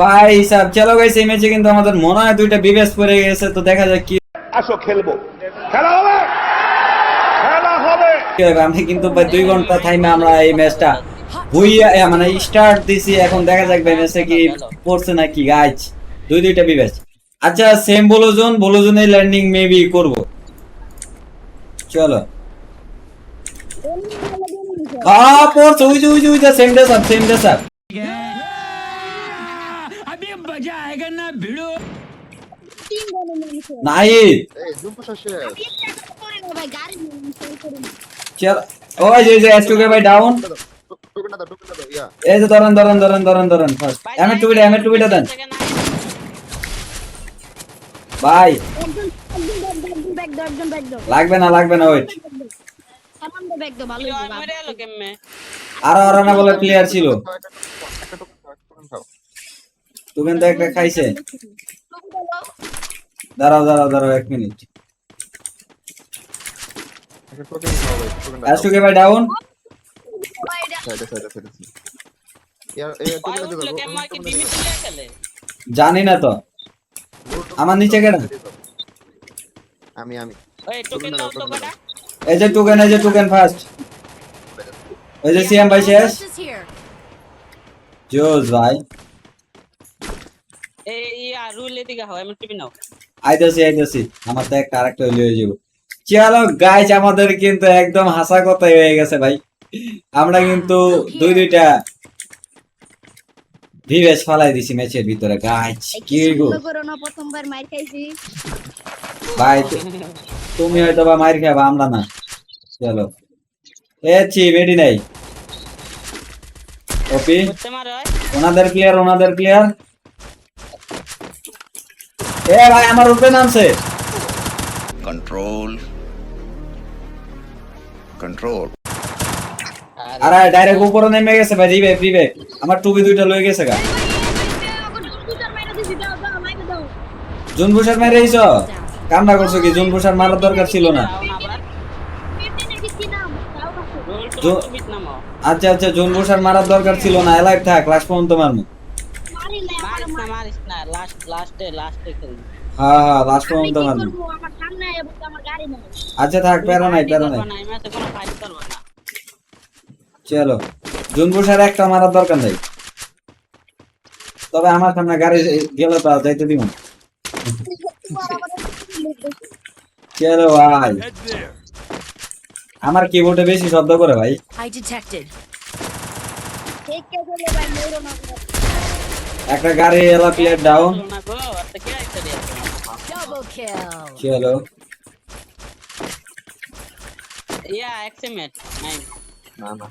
ভাই সাহেব চলো গাইস এই ম্যাচে কিন্তু আমাদের মনে হয় দুইটা বিবেস পড়ে গেছে তো দেখা যাক কি আসো খেলব। খেলা হবে! খেলা হবে! আমি কিন্তু ভাই দুই ঘণ্টা থাইমে আমরা এই ম্যাচটা বুইয়া মানে স্টার্ট দিছি এখন দেখা যাক ভাই ম্যাচে কি পড়ছে নাকি। গাইজ দুই দুইটা বিবেচ আচ্ছা সেম বলোজন বলোজনে ল্যান্ডিং মেবি করব। চলো। হ্যাঁ পড়ছে ওই যে ওই যে ওই যে সেম ডে সেম ডে চল ওই যে যে এসটুকে ভাই ডাউন এই যে ধরেন ধরেন ধরেন ধরেন ধরেন ফার্স্ট টুবিটা টুবিটা দেন লাগবে না লাগবে না ওয়েট সামান দে ব্যাগ দাও ভালো হবে আরও আরও না বলে প্লেয়ার ছিল। একটা খাইছে। দাঁড়াও দাঁড়াও দাঁড়াও এক মিনিট। টোকেন খাও ভাই ডাউন এই জানি না তো। আমার নিচে কেন? আমি আমি। এই যে টুকেন এই যে টুকেন ফার্স্ট ওই যে সিএম ভাই শেষ। জোস ভাই। আইতাছি আইতাছি। আমার তো একটা আরেকটা হয়ে যাব। চলো গাইজ আমাদের কিন্তু একদম হাসা কথাই হয়ে গেছে ভাই। আমরা কিন্তু দুই দুইটা ভিভেস ফালাই দিছি ম্যাচের ভিতরে। গাইজ কি গো? সুন্দর করো না প্রথমবার মার খাইছি। ভাই তুমি হয়তো বা মার খাবা আমরা না। চলো। এ চি রেডি নাই। ওপি ওনাদের প্লেয়ার ওনাদের প্লেয়ার এ ভাই আমার উপরে নামছে। Control. Control. আরে ডাইরেক্ট উপরে নেমে গেছে ভাই আমার টুবি দুইটা লয়ে গেছে গা। জুন বুসার মেরে এইছ কামনা করছ কি? জুন বুসার মারার দরকার ছিল না। আচ্ছা আচ্ছা জুন বুসার মারার দরকার ছিল না। এলাইভ থাক লাস্ট পর্যন্ত মারমু। হ্যাঁ হ্যাঁ লাস্ট পর্যন্ত মারমু আমার সামনে এবং আমার গাড়ি নাই। আচ্ছা থাক প্যারা নাই প্যারা নাই। চলো। একটা মারার দরকার নাই। তবে আমার সামনে গাড়ি গেলে তো আর যাইতে দিব না। চলো ভাই। আমার কিবোর্ডে বেশি শব্দ করে ভাই. ঠিক চলে ভাই? মেরো না একটা গাড়ি এলা প্লেয়ার ডাউন Double kill. চলো না না।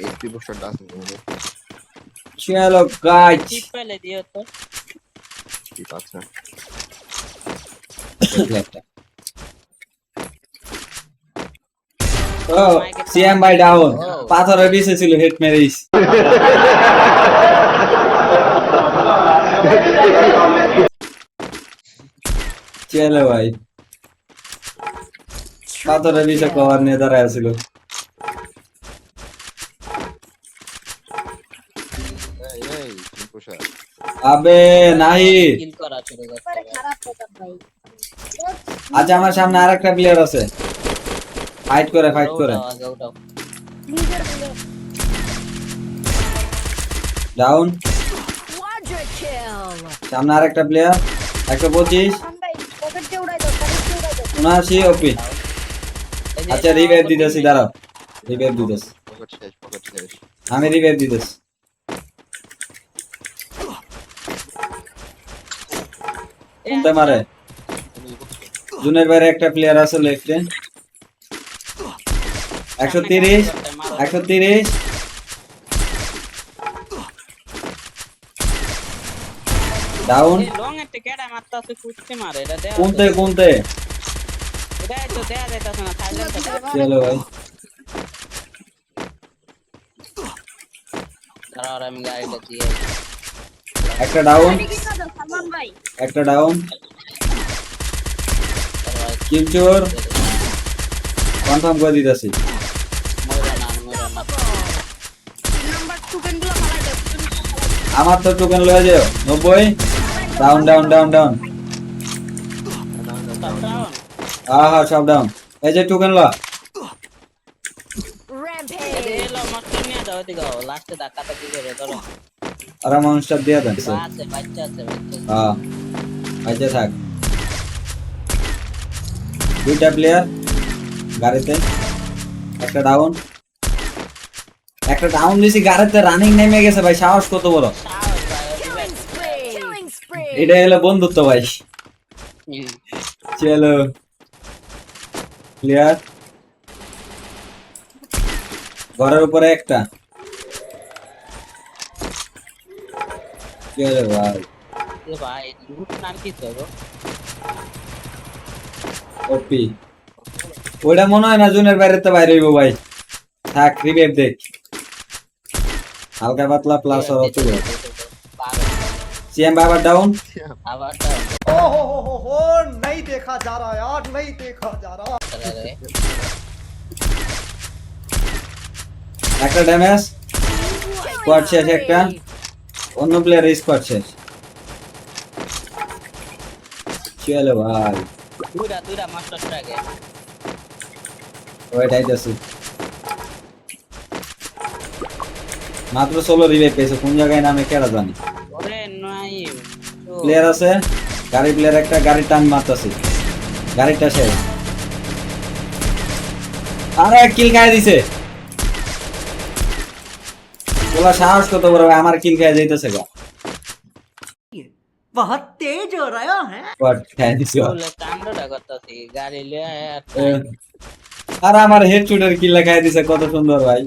এই ত্রিপুরটা ডাস নেই চলো গাইজ ঠিক আছে। ও সিএম ভাই ডাউন পাথরের বিছে ছিল হেড মেরিস চলো ভাই? কভার নিয়ে দাঁড়ায় ছিল আবে নাই আচ্ছা আমার সামনে আরেকটা প্লেয়ার আছে। ফাইট করে ফাইট করে। Down Quadra kill. সামনে আরেকটা প্লেয়ার একশো পঁচিশ আম ভাই পকেট দিয়ে উড়াই দাও পকেট দিয়ে উড়াই দাও উনআশি ওপি আচ্ছা রিভাইভ দিতেছি, দাঁড়াও। রিভাইভ দিতেছি। আমি রিভাইভ দিতেছি। মারে? জুনের বাইরে একটা প্লেয়ার আছে লেফটে একশো তিরিশ একশো তিরিশ। ডাউন কোনতে কোনতে? চলো ভাই একটা ডাউন গাড়ি কিনা দাও সালমান ভাই? একটা ডাউন কিলচোর কনফার্ম করে দিতেছি। আমার তো টোকেন লয়ে যাও। নব্বই। ডাউন ডাউন ডাউন ডাউন হ্যাঁ হ্যাঁ সব ডাউন এই যে টোকেন ল। আর মানুষটা দিয়ে দেন বাচ্চা বাচ্চা। হ্যাঁ আচ্ছা থাক। দুইটা প্লেয়ার গাড়িতে, একটা ডাউন একটা ডাউন দিছি, গাড়িতে রানিং নেমে গেছে ভাই, সাহস কত বড়? এটা হলো বন্ধুত্ব ভাই। চলো। ক্লিয়ার ঘরের উপরে একটা। চলো ভাই? ভাই লুট কি তো ওপি ওইটা মনে হয় না জুনের বাইরে তো বাইরে হইব ভাই। থাক দেখ। হালকা পাতলা প্লাস আর পাগল। সিএম বাবার ডাউন আবার ডাউন ओ हो हो हो हो नहीं देखा जा रहा यार नहीं देखा जा रहा করে রে। একটা ড্যামেজ স্কোয়াড শেষ একটা অন্য প্লেয়ার স্কোয়াড শেষ চলো ভাই দুইটা দুইটা মাস্টার ট্র্যাকে ওয়েট আইতাছি মাত্র ষোলো রিভাইভ পেয়েছে কোন জায়গায় নামে কেডা জানি ওরে নাই তো প্লেয়ার আছে গাড়ি প্লেয়ার একটা গাড়ি টান মারতেছি। গাড়িটা সে। আরে এক কিল খাই দিছে। বলা সাহস কত বড় ভাই আমার কিল খাই যাইতেছে গা। বহুত তেজ হো রহা হ্যায় বাট খাই দিছে গাড়ি লিয়ে আর আমার হেডশটের কিল লাগাই দিছে কত সুন্দর ভাই।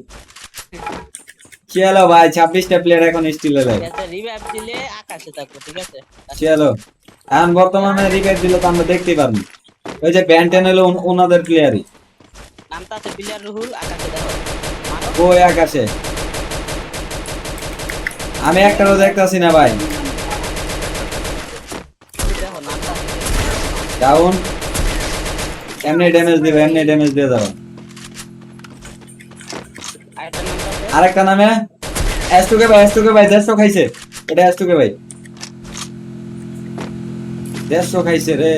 চলো ভাই? ছাব্বিশটা প্লেয়ার এখন স্টিল এলাই রিভাইভ দিলে আকাশে থাকব ঠিক আছে? চলো এখন বর্তমানে রিপেয়ার দিলে তো আমরা দেখতেই পারব। ওই যে ব্যান্টেন হলো ওন- ওনাদের প্লেয়ারই নামটা আছে প্লেয়ার রুহুল আকাশে দেখো। ওই আকাশে। আমি একটারও দেখতাছি না ভাই। ডাউন এমনি ড্যামেজ দিবে এমনি ড্যামেজ দিয়ে যাবে। আরেকটা নামে। এসটুকে ভাই এসটুকে ভাই দেড়শো খাইছে। এটা এসটুকে ভাই। দেড়শো খাইছে রে।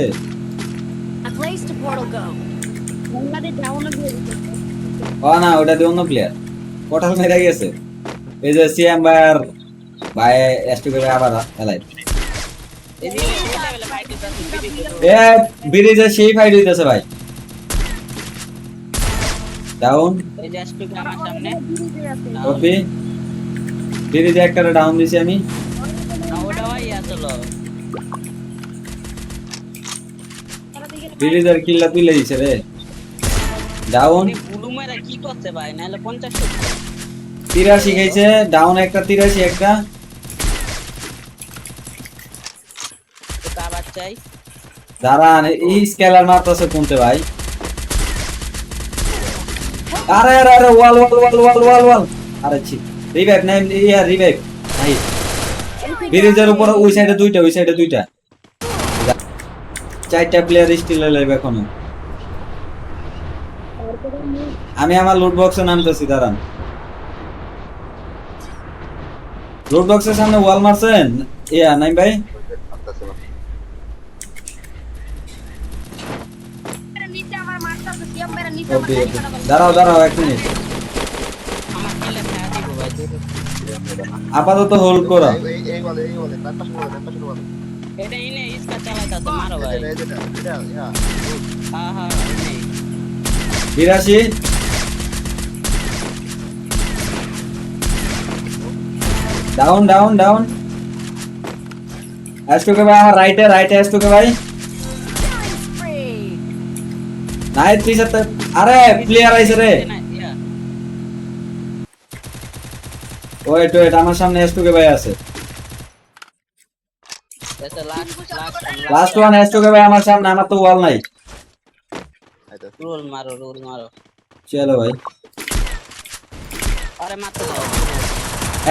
ও না ওটা দিয়ে অন্য প্লেয়ার কোটাল মেরে গেছে। এই যে সিএম ভাই আর ভাই এসটুকে ভাই আবার খেলায় এ ব্রিজে সেই ফাইট হইতেছে ভাই। ডাউন এই যে আমার সামনে। কপি ব্রিজে একটা ডাউন দিছি আমি। না ওটা ভাই আসলো। ব্রিজের কিল্লা তুলে দিছে রে। ডাউন উনি বুলু কি করছে ভাই? নাহলে পঞ্চাশ সত্তর তিরাশি খাইছে ডাউন একটা তিরাশি একটা। চাই দাঁড়ান এই স্কেলার মারতেছে কোনতে ভাই? আরে আরে আরে, ওয়াল ওয়াল ওয়াল ওয়াল ওয়াল ওয়াল। আরে, ছি রিভাইভ নাই ইয়া রিভাইভ নাই। ব্রিজের উপর, ওই সাইডে দুইটা, ওই সাইডে দুইটা। চারটা প্লেয়ার স্টিল লাইভ এখনও। আমি আমার লুট বক্সে নামতেছি, দাঁড়ান। লুট বক্সের সামনে ওয়াল মারছেন? ইয়া নাই ভাই? ওকে গাড়ি ওকে খারাপ হয়ে দাঁড়াও দাঁড়াও এক মিনিট আমার খেলে খেলা দিব ভাই দূরে। আপাতত হোল্ড করো। এই এই বলে এই বলে তার পাশে বলে তার পাশে বলে এটা ইনে ইসকা চালাইতাছে মারো ভাই এটা এটা এটা ইয়া হ্যাঁ হ্যাঁ ইনে বিরাশি ডাউন ডাউন ডাউন এসটুকে ভাই আমার রাইটে রাইটে এসটুকে ভাই নাই ত্রিশ হাতে আরে প্লেয়ার আইছে ওয়েট ওয়েট, আমার সামনে এসটুকে ভাই আছে। লাস্ট ওয়ান এসটুকে ভাই আমার সামনে, আমার তো ওয়াল চলো ভাই।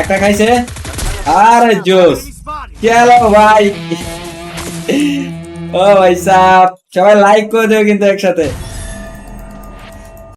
একটা খাইছে? আরে, জোস। চলো ভাই। ও ভাই সাহ সবাই লাইক করে দিও কিন্তু একসাথে।